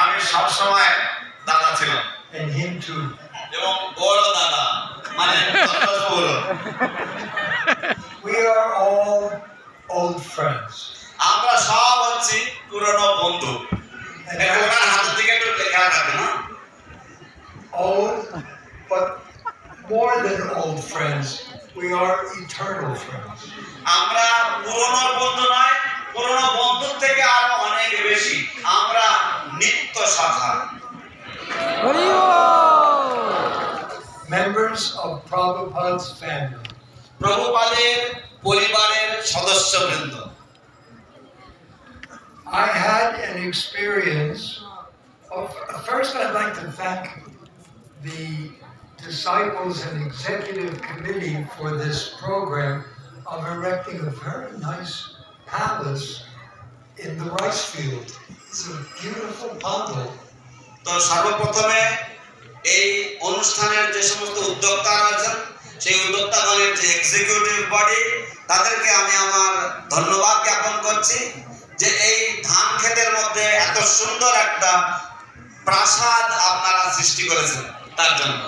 আমি সবসময় দাদা ছিলাম. এবং বড় দাদা মানে বড়। We are all old friends. আমরা সব হচ্ছি পুরনো বন্ধু ওনার হাতের দিকে একটু খেয়াল রাখবেন হ্যাঁ? old, but more than old friends, we are eternal friends. আমরা পুরনো বন্ধু নয় পুরনো নিত্য শাখা Members of Prabhupada's family. প্রভুপাদের পরিবারের সদস্যবৃন্দ I had an experience of, first I'd like to thank the disciples and executive committee for this program of erecting a very nice palace in the rice field. It's a beautiful bundle. তো সর্বপ্রথমে এই অনুষ্ঠানের যে সমস্ত উদ্যোক্তা রয়েছেন সেই উদ্যোক্তাগণের যে এক্সিকিউটিভ বডি তাদেরকে আমি আমার ধন্যবাদ জ্ঞাপন করছি যে এই ধান ক্ষেতের মধ্যে এত সুন্দর একটা প্রাসাদ আপনারা সৃষ্টি করেছেন তার জন্য